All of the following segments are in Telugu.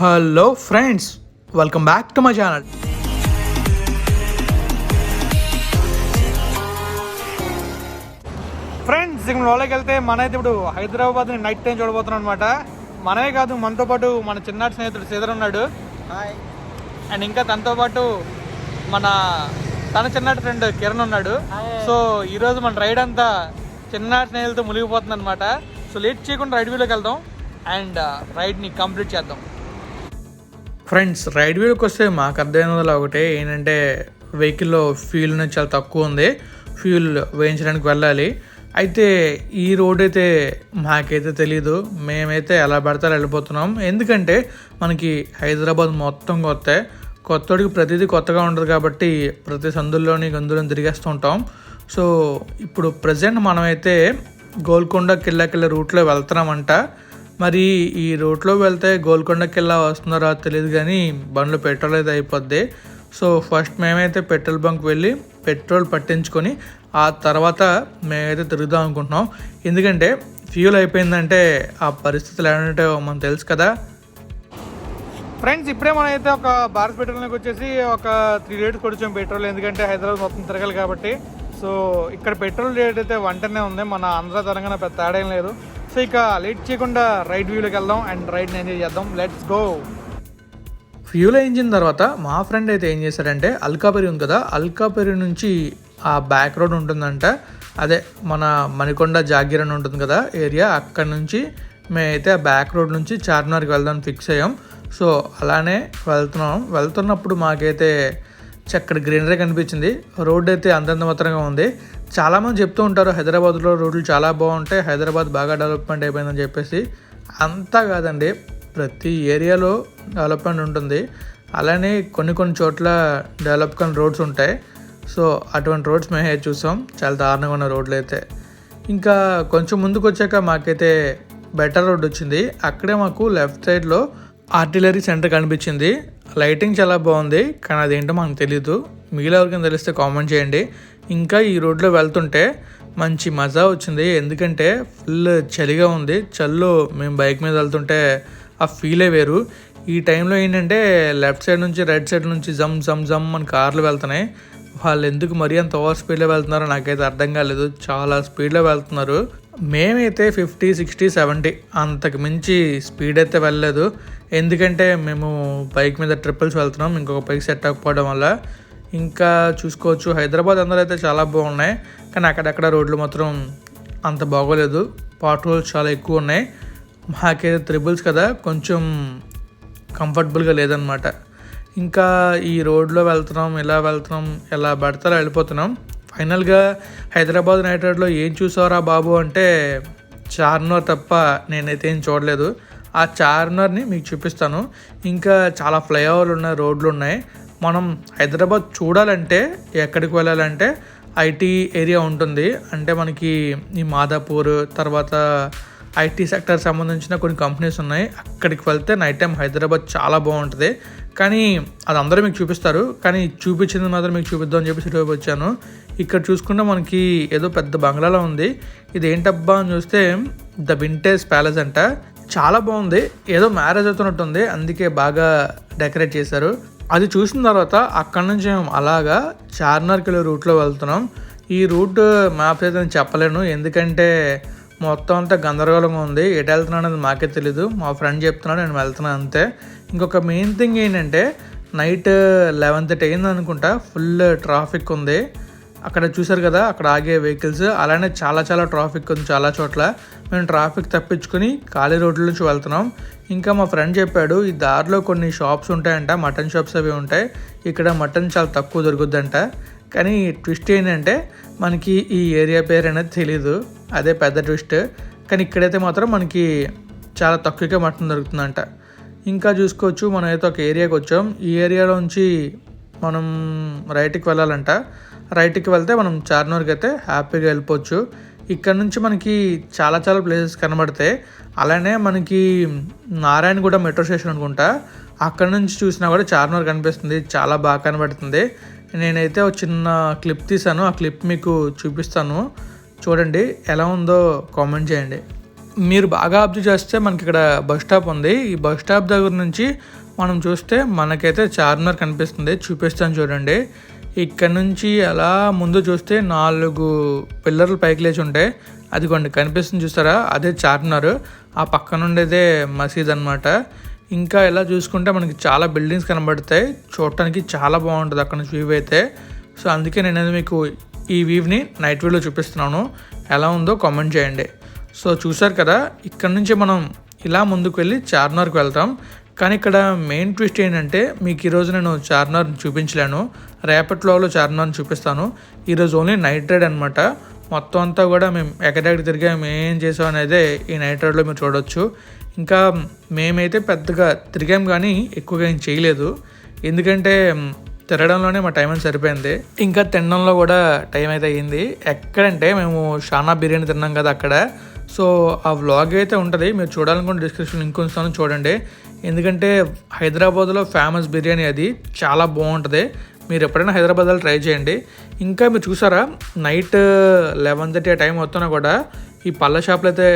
Hello friends welcome back to my channel. Friends ఇక్కడ లోపలికి వెళ్తే మన అయితే ఇప్పుడు హైదరాబాద్ నైట్ టైం చూడబోతున్నాం అనమాట మనమే కాదు మనతో పాటు మన చిన్నాటి స్నేహితుడు శ్రీధర్ ఉన్నాడు. అండ్ ఇంకా తనతో పాటు మన తన చిన్నటి ఫ్రెండ్ కిరణ్ ఉన్నాడు. సో ఈరోజు మన రైడ్ అంతా చిన్నాటి స్నేహితులతో మునిగిపోతుంది అనమాట సో లేట్ చేయకుండా రైడ్ వ్యూలోకి వెళ్దాం. అండ్ రైడ్ని కంప్లీట్ చేద్దాం. ఫ్రెండ్స్ రైడ్ వీల్కి వస్తే మాకు అర్థమైనది ఒకటే ఏంటంటే వెహికల్లో ఫ్యూల్ అనేది చాలా తక్కువ ఉంది. ఫ్యూల్ వేయించడానికి వెళ్ళాలి. అయితే ఈ రోడ్ అయితే మాకైతే తెలీదు. మేమైతే ఎలా పడతారో వెళ్ళిపోతున్నాం. ఎందుకంటే మనకి హైదరాబాద్ మొత్తం కొత్త. కొత్తడికి ప్రతిదీ కొత్తగా ఉండదు కాబట్టి ప్రతి సందుల్లోని గందులను తిరిగేస్తూ ఉంటాం. సో ఇప్పుడు ప్రజెంట్ మనమైతే గోల్కొండ కిల్లా కిల్లాకెళ్ళే రూట్లో వెళ్తున్నామంట. మరి ఈ రూట్లో వెళ్తే గోల్కొండకి వెళ్ళా వస్తున్నారో తెలియదు కానీ బండ్లు పెట్రోల్ అయితే అయిపోద్ది. సో ఫస్ట్ మేమైతే పెట్రోల్ బంక్ వెళ్ళి పెట్రోల్ పట్టించుకొని ఆ తర్వాత మేమైతే తిరుగుదాం అనుకుంటున్నాం. ఎందుకంటే ఫ్యూల్ అయిపోయిందంటే ఆ పరిస్థితులు ఏమంటే మనకు తెలుసు కదా. ఫ్రెండ్స్ ఇప్పుడే మనం అయితే ఒక భారత్ పెట్రోల్కి వచ్చేసి ఒక త్రీ రేట్స్ కొడిచాం పెట్రోల్ ఎందుకంటే హైదరాబాద్ మొత్తం తిరగాలి కాబట్టి. సో ఇక్కడ పెట్రోల్ రేట్ అయితే వంటనే ఉంది. మన ఆంధ్ర తెలంగాణ పెద్ద తేడా లేదు. సో ఇక లేట్ చేయకుండా రైడ్ వ్యూలోకి వెళ్దాం అండ్ రైడ్ని ఎంజాయ్ చేద్దాం. Let's go. ఫ్యూల్ ఇంజిన్ తర్వాత మా ఫ్రెండ్ అయితే ఏం చేశారంటే అల్కాపెరి ఉంది కదా అల్కాపెరి నుంచి ఆ బ్యాక్ రోడ్ ఉంటుందంట. అదే మన మణికొండ జాగీర్ అని ఉంటుంది కదా ఏరియా అక్కడ నుంచి మేమైతే ఆ బ్యాక్ రోడ్ నుంచి చార్మినార్కి వెళ్దాం ఫిక్స్ అయ్యాం. సో అలానే వెళ్తున్నాం. వెళ్తున్నప్పుడు మాకైతే చక్కటి గ్రీనరీ కనిపించింది. రోడ్ అయితే అంతంత మాత్రంగా ఉంది. చాలామంది చెప్తూ ఉంటారు హైదరాబాద్లో రోడ్లు చాలా బాగుంటాయి హైదరాబాద్ బాగా డెవలప్మెంట్ అయిపోయిందని చెప్పేసి. అంతా కాదండి ప్రతి ఏరియాలో డెవలప్మెంట్ ఉంటుంది. అలానే కొన్ని కొన్ని చోట్ల డెవలప్ కాని రోడ్స్ ఉంటాయి. సో అటువంటి రోడ్స్ మేమే చూసాం. చాలా దారుణంగా ఉన్న రోడ్లు అయితే. ఇంకా కొంచెం ముందుకు వచ్చాక మాకైతే బెటర్ రోడ్ వచ్చింది. అక్కడే మాకు లెఫ్ట్ సైడ్లో ఆర్టిలరీ సెంటర్ కనిపించింది. లైటింగ్ చాలా బాగుంది కానీ అదేంటో మనకు తెలియదు మీలో ఎవరికైనా తెలిస్తే కామెంట్ చేయండి. ఇంకా ఈ రోడ్లో వెళ్తుంటే మంచి మజా వచ్చింది. ఎందుకంటే ఫుల్ చలిగా ఉంది. చల్లో మేము బైక్ మీద వెళ్తుంటే ఆ ఫీలే వేరు. ఈ టైంలో ఏంటంటే లెఫ్ట్ సైడ్ నుంచి రైట్ సైడ్ నుంచి జమ్ జమ్ జమ్ అని కార్లు వెళ్తున్నాయి. వాళ్ళు ఎందుకు మరీ అంత ఓవర్ స్పీడ్లో వెళ్తున్నారో నాకైతే అర్థం కాలేదు. చాలా స్పీడ్లో వెళ్తున్నారు. మేమైతే ఫిఫ్టీ సిక్స్టీ సెవెంటీ అంతకు మించి స్పీడ్ అయితే వెళ్ళలేదు. ఎందుకంటే మేము బైక్ మీద ట్రిపుల్స్ వెళ్తున్నాం. ఇంకొక బైక్ సెట్ అవ్వకపోవడం వల్ల ఇంకా చూసుకోవచ్చు. హైదరాబాద్ అందరూ అయితే చాలా బాగున్నాయి. కానీ అక్కడక్కడ రోడ్లు మాత్రం అంత బాగోలేదు. పాట్ హోల్స్ చాలా ఎక్కువ ఉన్నాయి. మాకైతే త్రిబుల్స్ కదా కొంచెం కంఫర్టబుల్గా లేదనమాట ఇంకా ఈ రోడ్లో వెళ్తున్నాం ఇలా వెళ్తున్నాం ఎలా పడతారో వెళ్ళిపోతున్నాం. ఫైనల్గా హైదరాబాద్ నైట్ రైడర్లో ఏం చూసారా బాబు అంటే చార్మినార్ తప్ప నేనైతే ఏం చూడలేదు. ఆ చార్మినార్ని మీకు చూపిస్తాను. ఇంకా చాలా ఫ్లైఓవర్లు ఉన్నాయి రోడ్లు ఉన్నాయి. మనం హైదరాబాద్ చూడాలంటే ఎక్కడికి వెళ్ళాలంటే ఐటీ ఏరియా ఉంటుంది. అంటే మనకి ఈ మాదాపూర్ తర్వాత ఐటీ సెక్టర్ సంబంధించిన కొన్ని కంపెనీస్ ఉన్నాయి. అక్కడికి వెళ్తే నైట్ టైం హైదరాబాద్ చాలా బాగుంటుంది. కానీ అది అందరూ మీకు చూపిస్తారు. కానీ చూపించింది మాత్రం మీకు చూపిద్దాం అని చెప్పి ఇటువైపు వచ్చాను. ఇక్కడ చూసుకుంటే మనకి ఏదో పెద్ద బంగ్లాలో ఉంది. ఇది ఏంటబ్బా అని చూస్తే ద వింటేజ్ ప్యాలెస్ అంట. చాలా బాగుంది. ఏదో మ్యారేజ్ అవుతున్నట్టుంది. అందుకే బాగా డెకరేట్ చేశారు. అది చూసిన తర్వాత అక్కడ నుంచి మేము అలాగా చార్మినార్కి వెళ్ళే రూట్లో వెళ్తున్నాం. ఈ రూట్ మ్యాప్ అయితే నేను చెప్పలేను. ఎందుకంటే మొత్తం అంతా గందరగోళంగా ఉంది. ఎటు వెళ్తున్నాను అనేది మాకే తెలీదు. మా ఫ్రెండ్ చెప్తున్నాడు నేను వెళ్తున్నాను అంతే. ఇంకొక మెయిన్ థింగ్ ఏంటంటే నైట్ లెవెన్ థర్టీ అయింది అనుకుంటా ఫుల్ ట్రాఫిక్ ఉంది. అక్కడ చూసారు కదా అక్కడ ఆగే వెహికల్స్ అలానే చాలా చాలా ట్రాఫిక్ ఉంది చాలా చోట్ల. మేము ట్రాఫిక్ తప్పించుకొని ఖాళీ రోడ్ల నుంచి వెళ్తున్నాం. ఇంకా మా ఫ్రెండ్ చెప్పాడు ఈ దారిలో కొన్ని షాప్స్ ఉంటాయంట మటన్ షాప్స్ అవి ఉంటాయి. ఇక్కడ మటన్ చాలా తక్కువ దొరుకుద్దంట. కానీ ట్విస్ట్ ఏంటంటే మనకి ఈ ఏరియా పేరు అనేది తెలీదు. అదే పెద్ద ట్విస్ట్ కానీ ఇక్కడైతే మాత్రం మనకి చాలా తక్కువగా మటన్ దొరుకుతుందంట. ఇంకా చూసుకోవచ్చు మనం అయితే ఒక ఏరియాకి వచ్చాం. ఈ ఏరియాలోంచి మనం రైట్కి వెళ్ళాలంట. రైట్కి వెళ్తే మనం చార్మినార్కి అయితే హ్యాపీగా వెళ్ళిపోవచ్చు. ఇక్కడ నుంచి మనకి చాలా చాలా ప్లేసెస్ కనబడతాయి. అలానే మనకి నారాయణగూడ మెట్రో స్టేషన్ అనుకుంటా. అక్కడ నుంచి చూసినా కూడా చార్మినార్ కనిపిస్తుంది. చాలా బాగా కనబడుతుంది. నేనైతే ఒక చిన్న క్లిప్ తీసాను ఆ క్లిప్ మీకు చూపిస్తాను. చూడండి ఎలా ఉందో కామెంట్ చేయండి. మీరు బాగా అబ్జర్వ్ చేస్తే మనకి ఇక్కడ బస్ స్టాప్ ఉంది. ఈ బస్ స్టాప్ దగ్గర నుంచి మనం చూస్తే మనకైతే చార్మినార్ కనిపిస్తుంది. చూపిస్తాను చూడండి. ఇక్కడ నుంచి అలా ముందు చూస్తే నాలుగు పిల్లర్లు పైకి లేచి ఉంటాయి అదిగోండి కనిపిస్తుంది చూసారా అదే చార్మినార్. ఆ పక్కన ఉండేదే మసీద్ అనమాట ఇంకా ఇలా చూసుకుంటే మనకి చాలా బిల్డింగ్స్ కనబడతాయి. చూడటానికి చాలా బాగుంటుంది అక్కడ నుంచి వ్యూ అయితే. సో అందుకే నేను అది మీకు ఈ వ్యూని నైట్ వ్యూలో చూపిస్తున్నాను. ఎలా ఉందో కామెంట్ చేయండి. సో చూసారు కదా ఇక్కడ నుంచి మనం ఇలా ముందుకు వెళ్ళి చార్మినార్కి వెళ్తాం. కానీ ఇక్కడ మెయిన్ ట్విస్ట్ ఏంటంటే మీకు ఈరోజు నేను చార్మినార్ చూపించలేను. రేపట్లో చార్మినార్ని చూపిస్తాను. ఈరోజు ఓన్లీ నైట్ రైడ్ అనమాట మొత్తం అంతా కూడా మేము ఎక్కడెక్కడ తిరిగాం ఏం చేసాం అనేది ఈ నైట్ రైడ్లో మీరు చూడవచ్చు ఇంకా మేమైతే పెద్దగా తిరిగాం కానీ ఎక్కువగా ఏం చేయలేదు. ఎందుకంటే తిరగడంలోనే మా టైం సరిపోయింది. ఇంకా తినడంలో కూడా టైం అయితే అయ్యింది. ఎక్కడంటే మేము షానా బిర్యానీ తిన్నాం కదా అక్కడ. సో ఆ వ్లాగ్ అయితే ఉంటుంది. మీరు చూడాలనుకుంటే డిస్క్రిప్షన్ లింక్ ఉంచుతాను. చూడండి. ఎందుకంటే హైదరాబాద్లో ఫేమస్ బిర్యానీ అది చాలా బాగుంటుంది. మీరు ఎప్పుడైనా హైదరాబాద్లో ట్రై చేయండి. ఇంకా మీరు చూసారా నైట్ లెవెన్ థర్టీ ఆ టైం వస్తున్నా కూడా ఈ పళ్ళ షాపులు అయితే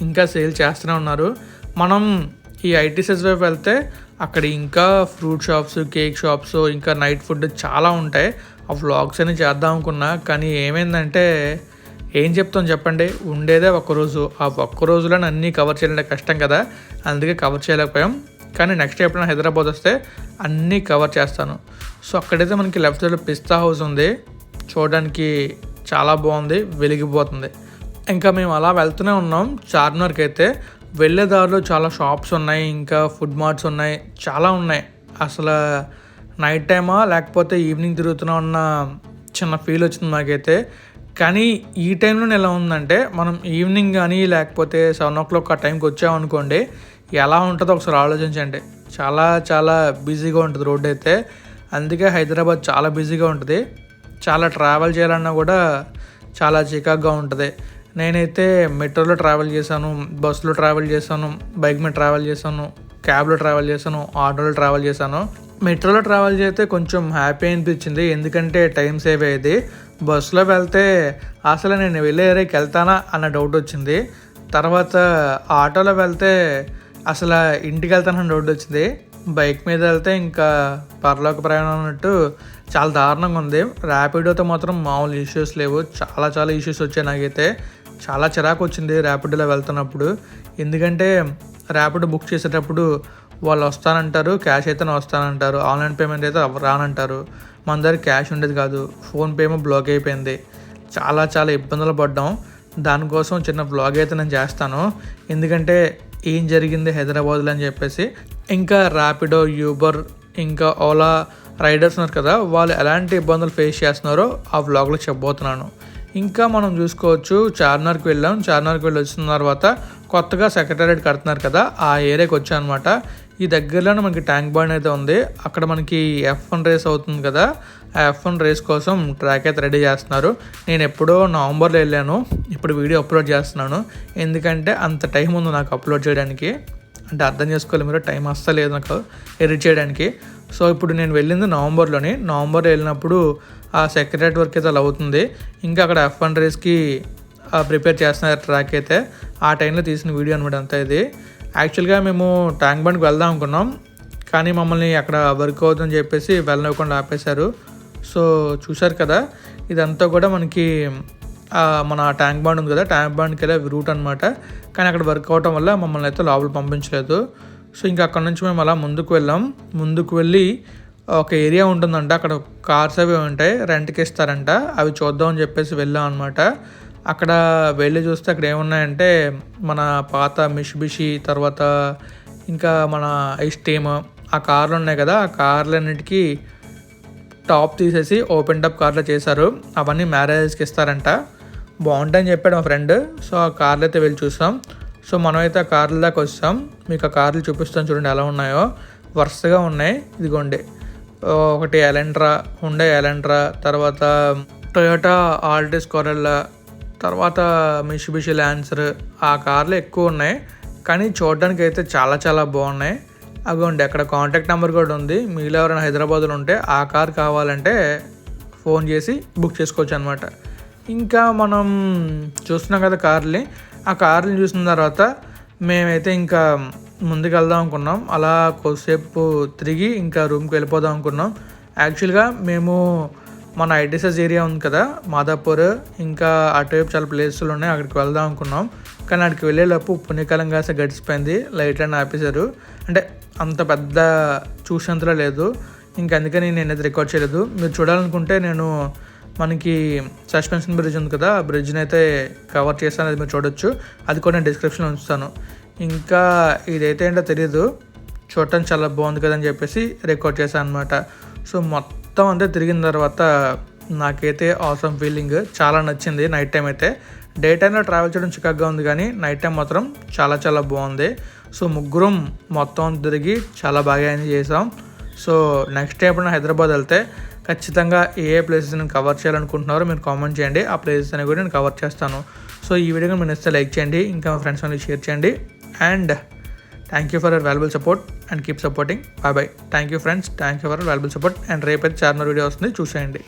ఇంకా సేల్ చేస్తూనే ఉన్నారు. మనం ఈ ఐటీసెస్ వైపు వెళ్తే అక్కడ ఇంకా ఫ్రూట్ షాప్స్ కేక్ షాప్స్ ఇంకా నైట్ ఫుడ్ చాలా ఉంటాయి. ఆ వ్లాగ్స్ అని చేద్దాం అనుకున్నా కానీ ఏమైందంటే ఏం చెప్తాం చెప్పండి? ఉండేదే ఒక్క రోజు ఆ ఒక్కరోజులను అన్నీ కవర్ చేయడం కష్టం కదా? అందుకే కవర్ చేయలేకపోయాం. కానీ నెక్స్ట్ ఎప్పుడైనా హైదరాబాద్ వస్తే అన్నీ కవర్ చేస్తాను. సో అక్కడైతే మనకి లెఫ్ట్ సైడ్లో పిస్తా హౌస్ ఉంది. చూడడానికి చాలా బాగుంది. వెలిగిపోతుంది. ఇంకా మేము అలా వెళ్తూనే ఉన్నాం. చార్మినార్కి అయితే వెళ్ళే దారిలో చాలా షాప్స్ ఉన్నాయి. ఇంకా ఫుడ్ మార్ట్స్ ఉన్నాయి. చాలా ఉన్నాయి. అసలు నైట్ టైమా లేకపోతే ఈవినింగ్ తిరుగుతున్నా ఉన్న చిన్న ఫీల్ వచ్చింది మాకైతే. కానీ ఈ టైంలో ఎలా ఉందంటే మనం ఈవినింగ్ కానీ లేకపోతే సెవెన్ ఓ క్లాక్ ఆ టైంకి వచ్చామనుకోండి ఎలా ఉంటుందో ఒకసారి ఆలోచించండి. చాలా చాలా బిజీగా ఉంటుంది రోడ్ అయితే. అందుకే హైదరాబాద్ చాలా బిజీగా ఉంటుంది. చాలా ట్రావెల్ చేయాలన్నా కూడా చాలా చికాగ్గా ఉంటుంది. నేనైతే మెట్రోలో ట్రావెల్ చేశాను బస్సులో ట్రావెల్ చేశాను బైక్ మీద ట్రావెల్ చేశాను క్యాబ్లో ట్రావెల్ చేశాను ఆటోలో ట్రావెల్ చేశాను. మెట్రోలో ట్రావెల్ చేస్తే కొంచెం హ్యాపీ అనిపించింది. ఎందుకంటే టైం సేవ్ అయ్యేది. బస్సులో వెళ్తే అసలు నేను వెళ్ళే ఏరియాకి వెళ్తానా అన్న డౌట్ వచ్చింది. తర్వాత ఆటోలో వెళ్తే అసలు ఇంటికి వెళ్తానని డౌట్ వచ్చింది. బైక్ మీద వెళ్తే ఇంకా పరలోక ప్రయాణం అన్నట్టు చాలా దారుణంగా ఉంది. ర్యాపిడోతో మాత్రం మామూలు ఇష్యూస్ లేవు. చాలా చాలా ఇష్యూస్ వచ్చాయి నాకైతే. చాలా చిరాకు వచ్చింది ర్యాపిడోలో వెళ్తున్నప్పుడు. ఎందుకంటే ర్యాపిడో బుక్ చేసేటప్పుడు వాళ్ళు వస్తానంటారు క్యాష్ అయితేనే వస్తానంటారు ఆన్లైన్ పేమెంట్ అయితే రానంటారు. మన దగ్గర క్యాష్ ఉండేది కాదు. ఫోన్పే ఏమో బ్లాక్ అయిపోయింది. చాలా చాలా ఇబ్బందులు పడ్డాం. దానికోసం చిన్న బ్లాగ్ అయితే నేను చేస్తాను. ఎందుకంటే ఏం జరిగింది హైదరాబాద్లో అని చెప్పేసి ఇంకా ర్యాపిడో యూబర్ ఇంకా ఓలా రైడర్స్ ఉన్నారు కదా వాళ్ళు ఎలాంటి ఇబ్బందులు ఫేస్ చేస్తున్నారో ఆ వ్లాగ్లో చెప్పబోతున్నాను. ఇంకా మనం చూసుకోవచ్చు చార్మినార్కి వెళ్ళాం. చార్మినార్కి వెళ్ళి వచ్చిన తర్వాత కొత్తగా సెక్రటరేట్ కడుతున్నారు కదా ఆ ఏరియాకి వచ్చానమాట. ఈ దగ్గరలోనే మనకి ట్యాంక్ బండ్ అయితే ఉంది. అక్కడ మనకి ఎఫ్ వన్ రేస్ అవుతుంది కదా. ఆ ఎఫ్ వన్ రేస్ కోసం ట్రాక్ అయితే రెడీ చేస్తున్నారు. నేను ఎప్పుడో నవంబర్లో వెళ్ళాను. ఇప్పుడు వీడియో అప్లోడ్ చేస్తున్నాను. ఎందుకంటే అంత టైం ఉంది నాకు అప్లోడ్ చేయడానికి. అంటే అర్థం చేసుకోవాలి మీరు టైం అస్సలేదు నాకు ఎడిట్ చేయడానికి. సో ఇప్పుడు నేను వెళ్ళింది నవంబర్లోని. నవంబర్ వెళ్ళినప్పుడు ఆ సెక్రటరీ వర్క్ అయితే అలా అవుతుంది. ఇంకా అక్కడ ఎఫ్ వన్ రేస్కి ప్రిపేర్ చేస్తున్నారు ట్రాక్ అయితే. ఆ టైంలో తీసిన వీడియో అనమాట అంతా ఇది. యాక్చువల్గా మేము ట్యాంక్ బండ్కి వెళ్దాం అనుకున్నాం. కానీ మమ్మల్ని అక్కడ వర్క్ అవుతుందని చెప్పేసి వెళ్ళనివ్వకుండా ఆపేశారు. సో చూశారు కదా ఇదంతా కూడా మనకి మన ట్యాంక్ బాండ్ ఉంది కదా ట్యాంక్ బాండ్కి వెళ్ళే రూట్ అనమాట కానీ అక్కడ వర్క్ అవటం వల్ల మమ్మల్ని అయితే లోపల పంపించలేదు. సో ఇంకా అక్కడ నుంచి మేము అలా ముందుకు వెళ్ళాం. ముందుకు వెళ్ళి ఒక ఏరియా ఉంటుందంట అక్కడ కార్స్ అవి ఉంటాయి రెంట్కి ఇస్తారంట. అవి చూద్దామని చెప్పేసి వెళ్ళాం అనమాట అక్కడ వెళ్ళి చూస్తే అక్కడ ఏమున్నాయంటే మన పాత మిషిబిషి తర్వాత ఇంకా మన ఐస్టీమ్ ఆ కార్లు ఉన్నాయి కదా ఆ కార్లన్నిటికీ టాప్ తీసేసి ఓపెన్ టాప్ కార్లో చేశారు. అవన్నీ మ్యారేజ్కి ఇస్తారంట. బాగుంటాయని చెప్పాడు మా ఫ్రెండ్. సో ఆ కార్లు అయితే వెళ్ళి చూసాం. సో మనమైతే ఆ కార్ల దాకా వస్తాం మీకు ఆ కార్లు చూపిస్తాం చూడండి ఎలా ఉన్నాయో. వరుసగా ఉన్నాయి. ఇదిగోండి. ఒకటి ఎలెంట్రా హుండే ఎలెంట్రా తర్వాత టొయోటా ఆల్టిస్ కొరల్లా తర్వాత మిషిబిషి ల్యాన్సర్ ఆ కార్లు ఎక్కువ ఉన్నాయి. కానీ చూడడానికి అయితే చాలా చాలా బాగున్నాయి. అగోండి అక్కడ కాంటాక్ట్ నెంబర్ కూడా ఉంది. మీలో ఎవరైనా హైదరాబాద్లో ఉంటే ఆ కార్ కావాలంటే ఫోన్ చేసి బుక్ చేసుకోవచ్చు అనమాట ఇంకా మనం చూస్తున్నాం కదా కార్ని ఆ కార్ని చూసిన తర్వాత మేమైతే ఇంకా ముందుకు వెళ్దాం అనుకున్నాం. అలా కొద్దిసేపు తిరిగి ఇంకా రూమ్కి వెళ్ళిపోదాం అనుకున్నాం. యాక్చువల్గా మేము మన ఐడిసెస్ ఏరియా ఉంది కదా మాదాపూర్ ఇంకా అటువైపు చాలా ప్లేసులు ఉన్నాయి అక్కడికి వెళ్దాం అనుకున్నాం. కానీ అక్కడికి వెళ్ళేలోపు పుణ్యకాలం కాస్త గడిచిపోయింది లైట్లను ఆపేశారు. అంటే అంత పెద్ద చూసినంతలో లేదు. ఇంకా అందుకని నేను అయితే రికార్డ్ చేయలేదు. మీరు చూడాలనుకుంటే నేను మనకి సస్పెన్షన్ బ్రిడ్జ్ ఉంది కదా ఆ బ్రిడ్జ్ని అయితే కవర్ చేస్తాను అది మీరు చూడొచ్చు. అది కూడా నేను డిస్క్రిప్షన్లో ఉంచుతాను. ఇంకా ఇదైతే ఏంటో తెలియదు చూడటం చాలా బాగుంది కదని చెప్పేసి రికార్డ్ చేశాను అనమాట సో మొత్తం మొత్తం అంతా తిరిగిన తర్వాత నాకైతే ఆసమ్ ఫీలింగ్ చాలా నచ్చింది నైట్ టైం అయితే. డే టైంలో ట్రావెల్ చేయడం చికాగ్గా ఉంది కానీ నైట్ టైం మాత్రం చాలా చాలా బాగుంది. సో ముగ్గురం మొత్తం తిరిగి చాలా బాగా ఎంజాయ్ చేసాం సో నెక్స్ట్ డే ఎప్పుడైనా హైదరాబాద్ వెళ్తే ఖచ్చితంగా ఏ ఏ ప్లేసెస్ నేను కవర్ చేయాలనుకుంటున్నారో మీరు కామెంట్ చేయండి. ఆ ప్లేసెస్ అని కూడా నేను కవర్ చేస్తాను. సో ఈ వీడియో మీరు ఇస్తే లైక్ చేయండి. ఇంకా మా ఫ్రెండ్స్ వాళ్ళకి షేర్ చేయండి. And thank you for your valuable support and keep supporting bye bye thank you friends thank you for valuable support and రేపైతే చార్నర్ వీడియో వస్తుంది. చూసేయండి.